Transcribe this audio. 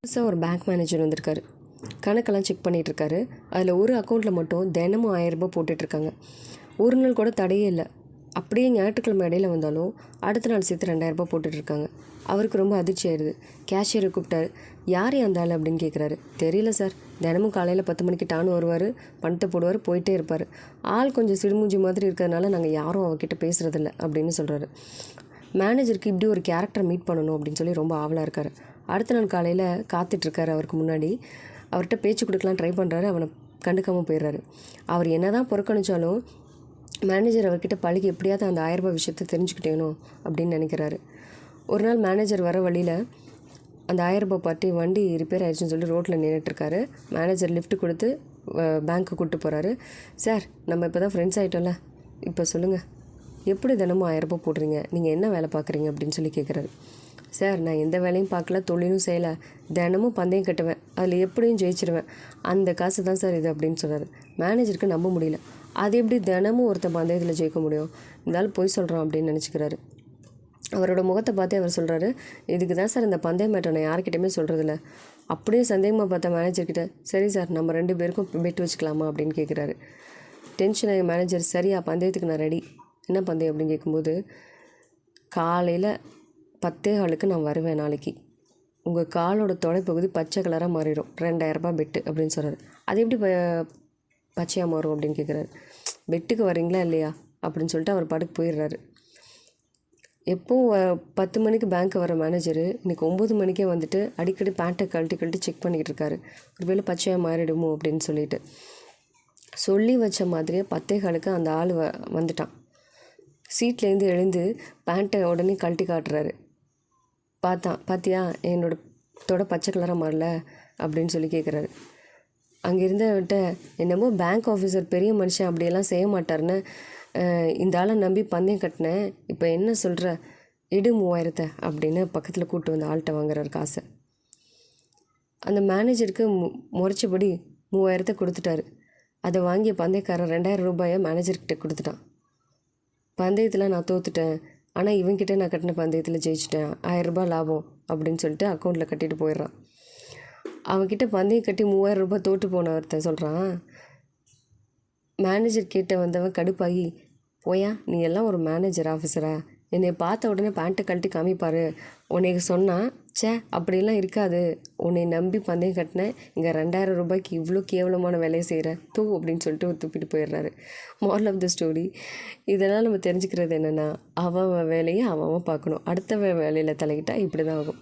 புதுசாக ஒரு bank manager வந்திருக்காரு. கணக்கெல்லாம் செக் பண்ணிகிட்ருக்காரு அதில் ஒரு அக்கௌண்ட்டில் மட்டும் தினமும் ஆயிரம் ரூபாய் போட்டுட்ருக்காங்க ஒரு நாள் கூட தடையே இல்லை. அப்படியே ஞாயிற்றுக்கிழமை இடையில வந்தாலும் அடுத்த நாள் சேர்த்து ரெண்டாயிரம் ரூபாய் போட்டுட்ருக்காங்க அவருக்கு ரொம்ப அதிர்ச்சி ஆயிடுது கேஷியரை கூப்பிட்டாரு. யார் அந்த ஆள்? அப்படின்னு கேட்குறாரு தெரியல சார். தினமும் காலையில் பத்து மணிக்கு டானு வருவார். பணத்தை போடுவார். போயிட்டே இருப்பார். ஆள் கொஞ்சம் சிடுமூஞ்சி மாதிரி இருக்கிறதுனால நாங்கள் யாரும் அவர்கிட்ட பேசுகிறதில்ல அப்படின்னு சொல்கிறாரு மேனேஜருக்கு இப்படி ஒரு கேரக்டர் மீட் பண்ணணும் அப்படின்னு சொல்லி ரொம்ப ஆவலாக இருக்கார். அடுத்த நாள் காலையில் காத்துட்ருக்காரு அவருக்கு முன்னாடி. அவர்கிட்ட பேச்சு கொடுக்கலாம் ட்ரை பண்ணுறாரு அவனை கண்டுக்காமல் போயிடுறாரு. அவர் என்ன தான் புறக்கணிச்சாலும் மேனேஜர் அவர்கிட்ட பழகி எப்படியாவது அந்த ஆயிரம் ரூபாய் விஷயத்தை தெரிஞ்சுக்கிட்டேனோ அப்படின்னு நினைக்கிறாரு. ஒரு நாள் மேனேஜர் வர வழியில் அந்த ஆயிரம் ரூபாய் பார்ட்டி வண்டி ரிப்பேர் ஆயிடுச்சுன்னு சொல்லி ரோட்டில் நின்றுட்டுருக்காரு மேனேஜர் லிஃப்ட் கொடுத்து பேங்க்கு கூப்பிட்டு போகிறாரு சார் நம்ம இப்போ தான் ஃப்ரெண்ட்ஸ் ஆகிட்டோம்ல இப்போ சொல்லுங்கள் எப்படி தினமும் ஆயிரம் ரூபாய் போடுறீங்க? நீங்கள் என்ன வேலை பார்க்குறீங்க? அப்படின்னு சொல்லி கேட்குறாரு. சார் நான் எந்த வேலையும் பார்க்கல தொழிலும் செய்யலை. தினமும் பந்தயம் கட்டுவேன். அதில் எப்படியும் ஜெயிச்சிருவேன். அந்த காசு தான் சார் இது அப்படின்னு சொல்கிறாரு மேனேஜருக்கு நம்ப முடியல. அது எப்படி தினமும் ஒருத்தன் பந்தயத்தில் ஜெயிக்க முடியும்? இருந்தாலும் போய் சொல்கிறோம் அப்படின்னு நினச்சிக்கிறாரு. அவரோட முகத்தை பார்த்து அவர் சொல்கிறாரு இதுக்கு தான் சார் இந்த பந்தய மேட்டை நான் யார்கிட்டயுமே சொல்கிறதில்ல அப்படியே சந்தேகமாக பார்த்த மேனேஜர்கிட்ட சரி சார் நம்ம ரெண்டு பேருக்கும் பெட் வச்சுக்கலாமா? அப்படின்னு கேட்குறாரு. டென்ஷன் ஆகி மேனேஜர் சரியா பந்தயத்துக்கு நான் ரெடி. என்ன பந்தயம் அப்படின்னு கேட்கும்போது காலையில் பத்தே காலுக்கு நான் வருவேன் நாளைக்கு. உங்கள் காலோட தொலைப்பகுதி பச்சை கலராக மாறிடும். ரெண்டாயிரரூபா பெட்டு அப்படின்னு சொல்கிறாரு அது எப்படி ப பச்சையாக மாறும் அப்படின்னு கேட்குறாரு. பெட்டுக்கு வரீங்களா இல்லையா? அப்படின்னு சொல்லிட்டு அவர் பாட்டுக்கு போயிடுறாரு. எப்போவும் பத்து மணிக்கு பேங்க் வர மேனேஜரு இன்றைக்கி ஒம்பது மணிக்கே வந்துட்டு அடிக்கடி பேண்ட்டை கழட்டி கழட்டி செக் பண்ணிக்கிட்டு இருக்காரு. ஒருவேளை பச்சையாக மாறிடுமோ அப்படின்னு சொல்லிட்டு. சொல்லி வச்ச மாதிரியே பத்தே காலுக்கு அந்த ஆள் வ வந்துட்டான். சீட்லேருந்து எழுந்து பேண்ட்டை உடனே கழட்டி காட்டுறாரு. பார்த்தான் பார்த்தியா என்னோட தொட பச்சை கலராக மாறல அப்படின்னு சொல்லி கேட்குறாரு அங்கே இருந்தவன்ட்ட என்னமோ பேங்க் ஆஃபீஸர் பெரிய மனுஷன் அப்படியெல்லாம் செய்ய மாட்டாருன்னு இந்த ஆளை நம்பி பந்தயம் கட்டினேன். இப்போ என்ன சொல்கிற இடு மூவாயிரத்தை அப்படின்னு பக்கத்தில் கூட்டு வந்து ஆள்கிட்ட வாங்குறாரு காசை. அந்த மேனேஜருக்கு மு முறைச்சபடி மூவாயிரத்தை கொடுத்துட்டாரு. அதை வாங்கிய பந்தயக்காரன் ரெண்டாயிரம் ரூபாயை மேனேஜர்கிட்ட கொடுத்துட்டான். பந்தயத்தில் நான் தோத்துட்டேன். ஆனால் இவன்கிட்ட நான் கட்டின பந்தயத்தில் ஜெயிச்சிட்டேன். ஆயிரம் ரூபாய் லாபம் அப்படின்னு சொல்லிட்டு அக்கௌண்ட்டில் கட்டிட்டு போயிடுறான். அவன்கிட்ட பந்தயம் கட்டி மூவாயிரம் ரூபாய் தோற்று போன ஒருத்தன் சொல்கிறான் மேனேஜர் கேட்ட வந்தவன் கடுப்பாகி போயா நீ எல்லாம் ஒரு மேனேஜர் ஆஃபீஸரா என்னை பார்த்த உடனே பேண்ட்டை கழட்டி காமிப்பாரு. உன்னை சொன்னான் ச்சே அப்படிலாம் இருக்காது. உன்னை நம்பி பந்தயம் கட்டினேன். இங்கே ரெண்டாயிரம் ரூபாய்க்கு இவ்வளோ கேவலமான வேலையை செய்கிற தூ அப்படின்னு சொல்லிட்டு துப்பிட்டு போயிடுறாரு. மாரல் ஆஃப் த ஸ்டோரி இதெல்லாம் நம்ம தெரிஞ்சுக்கிறது என்னென்னா அவன் வேலையை அவன் பார்க்கணும். அடுத்த வேலையில் தலையிட்டால் இப்படி தான் ஆகும்.